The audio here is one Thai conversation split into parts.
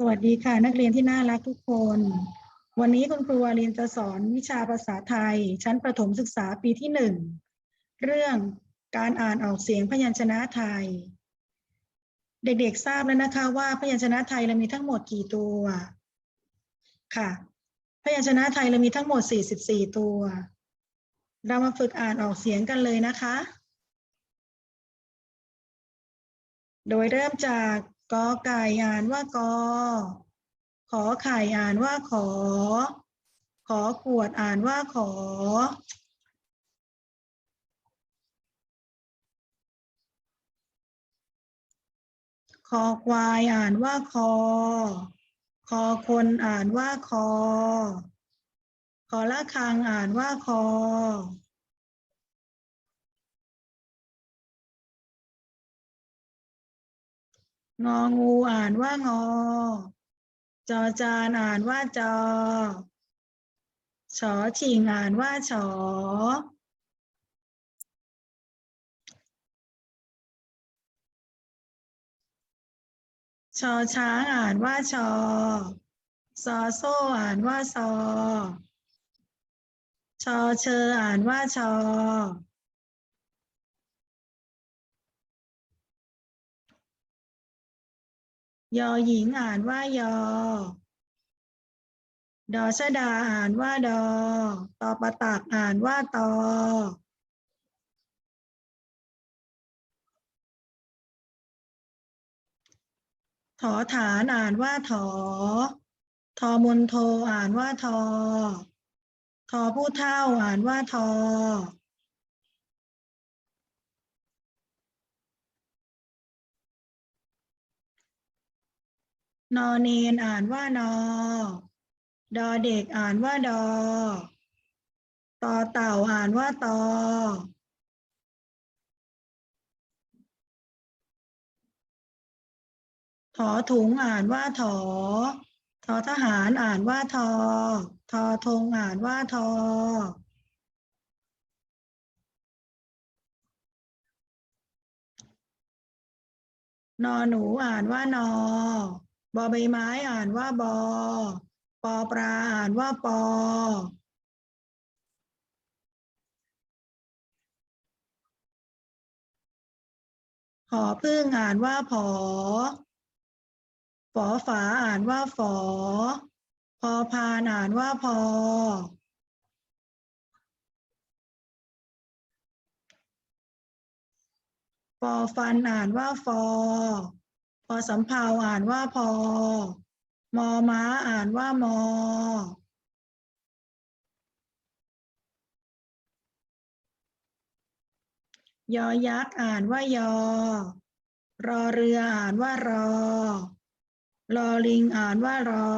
สวัสดีค่ะ นักเรียนที่น่ารักทุกคน วันนี้คุณครูวารินจะสอนวิชาภาษาไทย ชั้นประถมศึกษาปีที่หนึ่งเรื่องการอ่านออกเสียงพยัญชนะไทย เด็กๆทราบแล้วนะคะว่าพยัญชนะไทยเรามีทั้งหมดกี่ตัวค่ะ พยัญชนะไทยเรามีทั้งหมด 44 ตัว เรามาฝึกอ่านออกเสียงกันเลยนะคะ โดยเริ่มจาก กอไก่อ่านว่ากอ ขอไข่อ่านว่าขอ ขอขวดอ่านว่าขอ คอควายอ่านว่าคอ คอคนอ่านว่าคอ คอละคังอ่านว่าคอ งองูอ่านว่างอ จอจานอ่านว่าจอ ชอชิงอ่านว่าชอชอช้างอ่านว่าชอ ซอโซ่อ่านว่าซอ ชอเชออ่านว่าชอ ยอหญิงอ่านว่ายอ ดอชดาอ่านว่าดอ ตอประตักอ่านว่าตอ ถอฐานอ่านว่าถอ ทอมนโทอ่านว่าทอ ทอผู้เท่าอ่านว่าทอ นอเนนอ่านว่านอ ดอเด็กอ่านว่าดอตอเต่าอ่านว่าตอ ถอถุงอ่านว่าถอ ทอทหารอ่านว่าทอ ทอธงอ่านว่าทอนอหนูอ่านว่านอ บอใบไม้อ่านว่าบอ ปอปลาอ่านว่าปอ หอพึ่งอ่านว่าผอฝอฝาอ่านว่าฝอ พอพานอ่านว่าพอ ฟอฟันอ่านว่าฟอ พอสำเภาอ่านว่าพอ มอม้าอ่านว่ามอ ยอยักษ์อ่านว่ายอ รอเรืออ่านว่ารอ รอลิงอ่านว่ารอ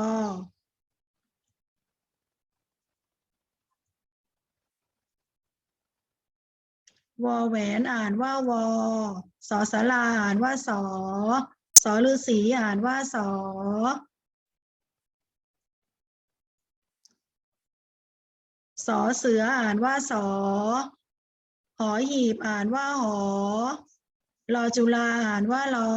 วอแหวนอ่านว่าวอสอสลาอ่านว่าสอ สอฤาษีอ่านว่าสอสอเสืออ่านว่าสอ หอหีบอ่านว่าหอ รอจุฬาอ่านว่ารอ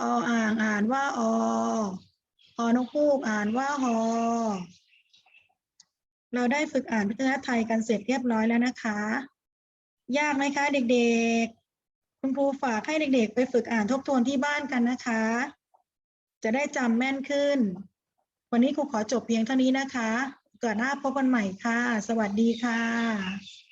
ออ่างอ่านว่าอฮอนกฮูกอ่านว่าฮอ เราได้ฝึกอ่านพยัญชนะไทยกันเสร็จเรียบร้อยแล้วนะคะ ยากไหมคะเด็กๆ คุณครูฝากให้เด็กๆ ไปฝึกอ่านทบทวนที่บ้านกันนะคะ จะได้จำแม่นขึ้น วันนี้ครูขอจบเพียงเท่านี้นะคะเกิดหน้าพบกันใหม่ค่ะ สวัสดีค่ะ